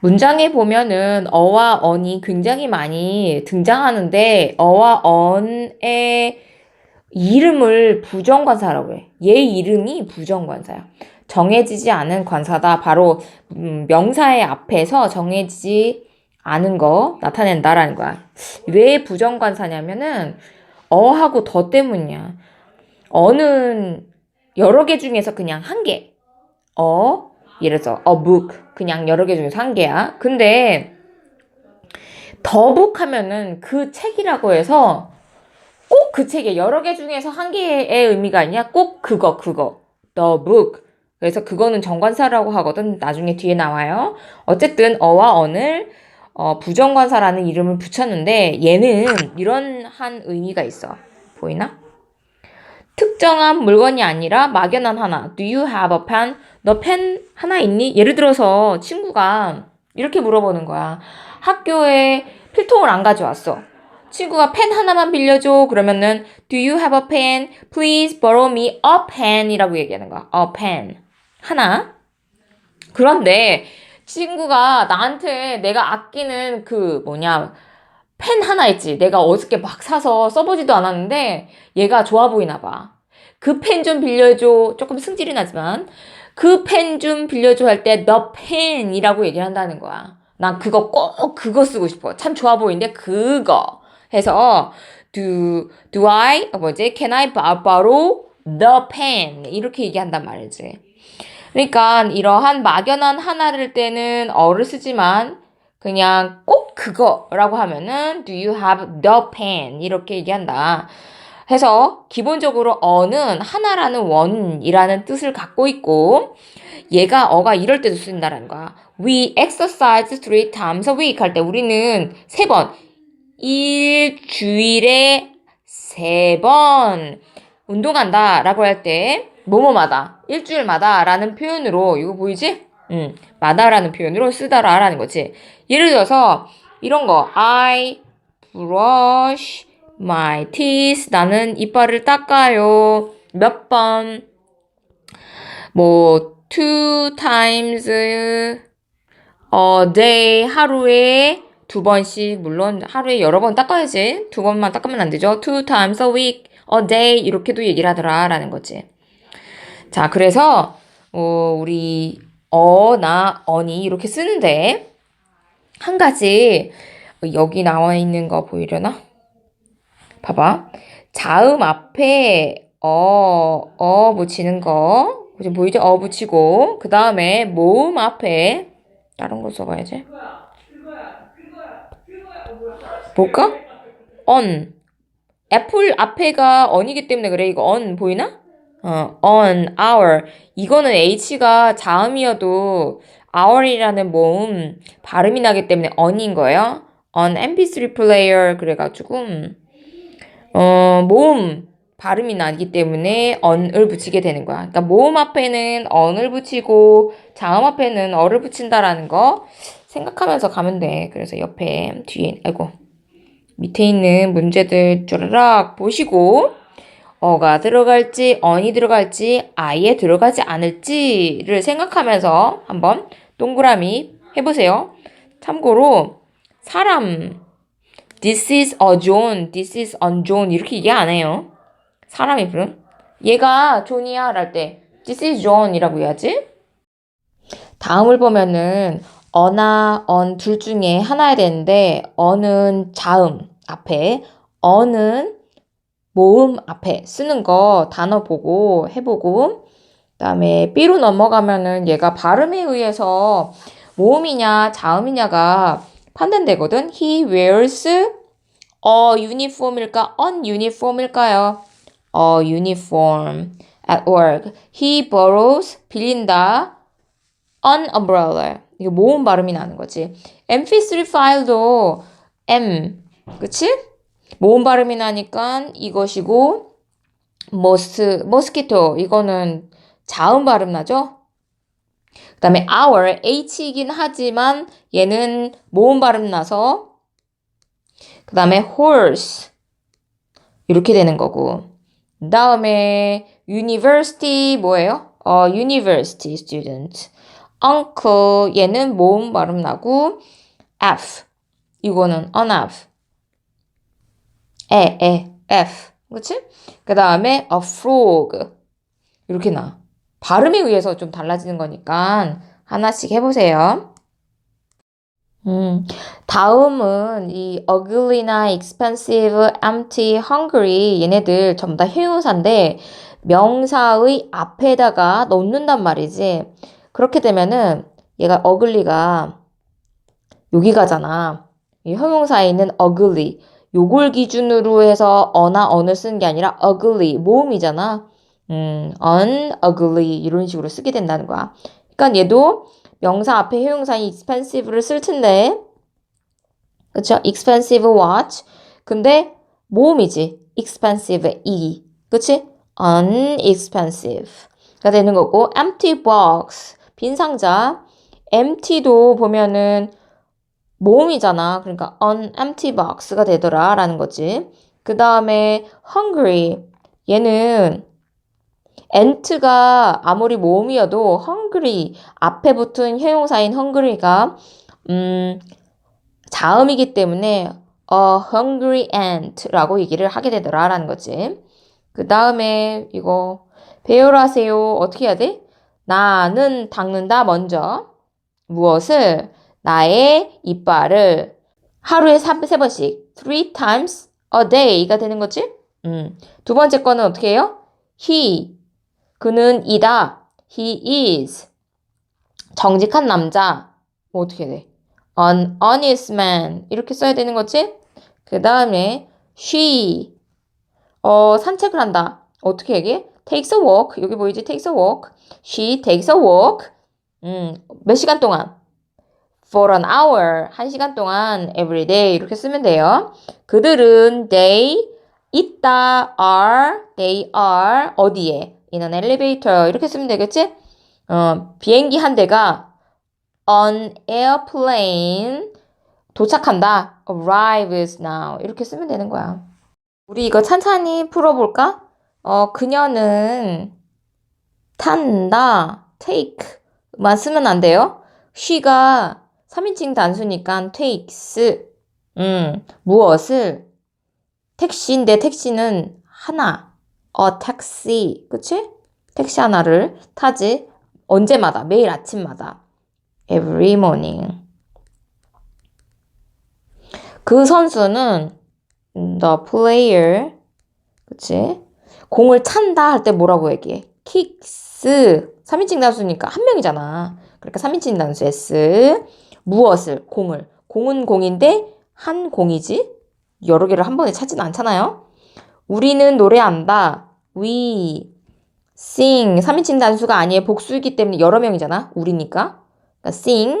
문장에 보면은 어와 언이 굉장히 많이 등장하는데 어와 언의 이름을 부정관사라고 해. 얘 이름이 부정관사야. 정해지지 않은 관사다. 바로 음, 명사의 앞에서 정해지지 않은 거 나타낸다라는 거야. 왜 부정관사냐면은 어하고 더 때문이야. 어는 여러 개 중에서 그냥 한 개. 어, 들어서 a book 그냥 여러 개 중에서 한 개야. 근데 더북 하면은 그 책이라고 해서 꼭 그 책에 여러 개 중에서 한 개의 의미가 아니야. 꼭 그거 그거. the book. 그래서 그거는 정관사라고 하거든. 나중에 뒤에 나와요. 어쨌든 어와 언을 어, 부정관사라는 이름을 붙였는데 얘는 이런 한 의미가 있어. 보이나? 특정한 물건이 아니라 막연한 하나. Do you have a pen? 너 펜 하나 있니? 예를 들어서 친구가 이렇게 물어보는 거야. 학교에 필통을 안 가져왔어. 친구가 펜 하나만 빌려줘. 그러면은 Do you have a pen? Please borrow me a pen 이라고 얘기하는 거야. A pen. 하나. 그런데 친구가 나한테 내가 아끼는 그 뭐냐 펜 하나 있지. 내가 어저께 막 사서 써보지도 않았는데 얘가 좋아 보이나 봐. 그 펜 좀 빌려줘. 조금 승질이 나지만 그 펜 좀 빌려줘 할때 the pen이라고 얘기를 한다는 거야. 난 그거 꼭 그거 쓰고 싶어. 참 좋아 보이는데 그거 해서 do do I 어, 뭐지? Can I borrow the pen 이렇게 얘기한단 말이지. 그러니까 이러한 막연한 하나를 때는 어를 쓰지만 그냥 꼭 그거라고 하면은 do you have the pen 이렇게 얘기한다. 해서 기본적으로 어는 하나라는 원이라는 뜻을 갖고 있고 얘가 어가 이럴 때도 쓴다라는 거야. We exercise three times a week 할 때 우리는 세 번, 일주일에 세 번 운동한다 라고 할 때 뭐뭐마다 일주일마다 라는 표현으로 이거 보이지? 응, 마다라는 표현으로 쓰다라라는 거지. 예를 들어서 이런 거 I brush my teeth 나는 이빨을 닦아요. 몇 번? 뭐 two times a day 하루에 두 번씩 물론 하루에 여러 번 닦아야지. 두 번만 닦으면 안 되죠. two times a week, a day 이렇게도 얘기를 하더라 라는 거지. 자, 그래서 어, 우리 어 나 언이 이렇게 쓰는데 한 가지 여기 나와 있는 거 보이려나? 봐봐. 자음 앞에 어, 어 붙이는 거. 지금 보이죠? 어 붙이고. 그 다음에 모음 앞에 다른 거 써봐야지. 볼까? on. 애플 앞에가 on이기 때문에 그래. 이거 on 보이나? 어, on, our. 이거는 h가 자음이어도 our이라는 모음 발음이 나기 때문에 on인 거예요. on mp3 player 그래가지고 어, 모음 발음이 나기 때문에 on을 붙이게 되는 거야. 그러니까 모음 앞에는 on을 붙이고 자음 앞에는 어를 붙인다라는 거 생각하면서 가면 돼. 그래서 옆에 뒤에 아이고 밑에 있는 문제들 쭈르락 보시고 어가 들어갈지 on이 들어갈지 아예 들어가지 않을지를 생각하면서 한번 동그라미 해보세요. 참고로 사람 This is a John, this is on John 이렇게 얘기 안 해요. 사람이 부름. 얘가 존이야 할때 This is John이라고 해야지. 다음을 보면은 어나 언 둘 중에 하나야 되는데 어는 자음 앞에 어는 모음 앞에 쓰는 거 단어 보고 해보고 그다음에 B로 넘어가면은 얘가 발음에 의해서 모음이냐 자음이냐가 판단되거든. He wears a uniform일까 ununiform일까요? A uniform at work. He borrows 빌린다 an umbrella. 이거 모음 발음이 나는 거지. mp3 파일도 m 그치? 모음 발음이 나니까 이것이고 mosque, mosquito 이거는 자음 발음 나죠? 그 다음에 our h이긴 하지만 얘는 모음 발음 나서 그 다음에 horse 이렇게 되는 거고. 그 다음에 university 뭐예요? 어, university student. uncle 얘는 모음 발음 나고 f 이거는 an f. 에, 에, f. 그치? 그 다음에 a frog 이렇게 나 발음에 의해서 좀 달라지는 거니까 하나씩 해보세요. 음, 다음은 이 ugly나 expensive, empty, hungry 얘네들 전부 다 형용사인데 명사의 앞에다가 넣는단 말이지. 그렇게 되면은 얘가 ugly가 여기 가잖아. 이 형용사에 있는 ugly 요걸 기준으로 해서 어나 언을 쓰는 게 아니라 ugly 모음이잖아. 음, unugly 이런 식으로 쓰게 된다는 거야. 그러니까 얘도 명사 앞에 형용사인 expensive를 쓸 텐데, 그쵸? expensive watch. 근데 모음이지. expensive 이. 그치? unexpensive가 되는 거고, empty box. 빈 상자. empty도 보면은 모음이잖아. 그러니까 an empty box가 되더라. 라는 거지. 그 다음에 hungry. 얘는 ant가 아무리 모음이어도 hungry 앞에 붙은 형용사인 hungry가 음, 자음이기 때문에 a hungry ant라고 얘기를 하게 되더라라는 거지. 그 다음에 이거 배우러 하세요. 어떻게 해야 돼? 나는 닦는다 먼저 무엇을 나의 이빨을 하루에 3, 세 번씩 three times a day가 되는 거지? 음. 두 번째 거는 어떻게 해요? he 그는 이다. He is. 정직한 남자. 뭐 어떻게 돼? An honest man. 이렇게 써야 되는 거지? 그 다음에 she. 어, 산책을 한다. 어떻게 얘기해? takes a walk. 여기 보이지? takes a walk. She takes a walk. 음, 몇 시간 동안? for an hour. 한 시간 동안 every day. 이렇게 쓰면 돼요. 그들은 they 있다 are they are 어디에? In an elevator 이렇게 쓰면 되겠지? 어, 비행기 한 대가 on airplane 도착한다. arrives now 이렇게 쓰면 되는 거야. 우리 이거 찬찬히 풀어볼까? 어, 그녀는 탄다. take만 쓰면 안 돼요. she가 3인칭 단수니까 takes 음, 무엇을 택시인데 택시는 하나 a taxi. 그치? 택시 하나를 타지. 언제마다, 매일 아침마다. every morning. 그 선수는 the player. 그치? 공을 찬다 할 때 뭐라고 얘기해? kicks. 3인칭 단수니까 한 명이잖아. 그러니까 3인칭 단수 S. 무엇을? 공을. 공은 공인데 한 공이지? 여러 개를 한 번에 차진 않잖아요? 우리는 노래한다. We sing. 3인칭 단수가 아니에요. 복수이기 때문에 여러 명이잖아. 우리니까. 그러니까 sing.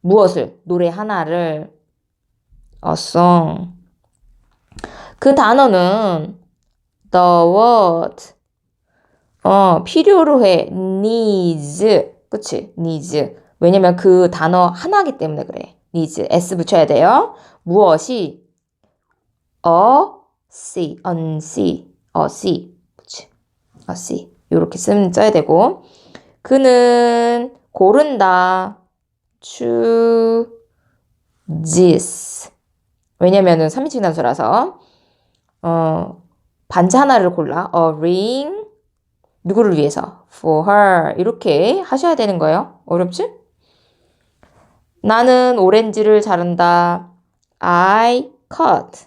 무엇을? 노래 하나를. A song. 그 단어는 the word. 어, 필요로 해. needs. 그치? needs. 왜냐면 그 단어 하나기 때문에 그래. needs. s 붙여야 돼요. 무엇이? a see, unsee, a see. A see. 이렇게 쓰면 써야 되고. 그는 고른다. chooses. 왜냐면은 3인칭 단수라서 어, 반지 하나를 골라. a ring. 누구를 위해서? for her. 이렇게 하셔야 되는 거예요. 어렵지? 나는 오렌지를 자른다. I cut.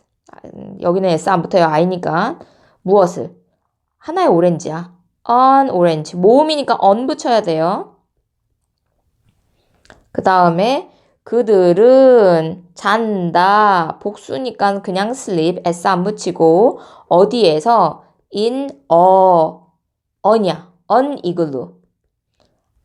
여기는 S 안 붙어요. I니까. 무엇을? 하나의 오렌지야. an orange. 모음이니까 on 붙여야 돼요. 그 다음에 그들은 잔다. 복수니까 그냥 sleep. S 안 붙이고 어디에서 in a on이야. on 이글루.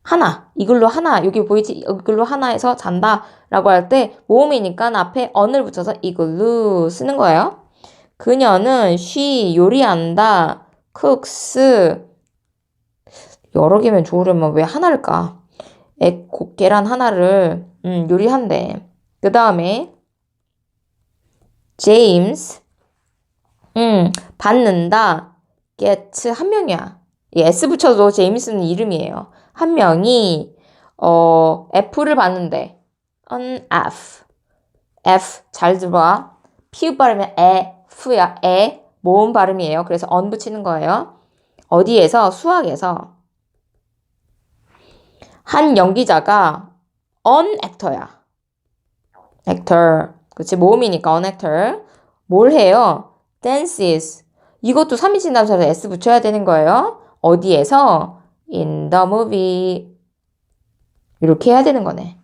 하나. 이글루 하나. 여기 보이지? 이글루 하나에서 잔다 라고 할 때 모음이니까 앞에 on을 붙여서 이글루 쓰는 거예요. 그녀는 she 요리한다. Cooks 여러 개면 좋으려면 왜 하나일까? 애, 고, 계란 하나를 음, 요리한대. 그 다음에 James 음, 받는다. get 한 명이야. 이 S 붙여도 제임스는 이름이에요. 한 명이 어, F를 봤는데 an F. F 잘 들어봐. 발음은 에, F야. 에 모음 발음이에요. 그래서 on 붙이는 거예요. 어디에서? 수학에서 한 연기자가 on actor야. actor. 그치 모음이니까 on actor. 뭘 해요? dances. 이것도 3인칭 단수라서 s 붙여야 되는 거예요. 어디에서? in the movie. 이렇게 해야 되는 거네.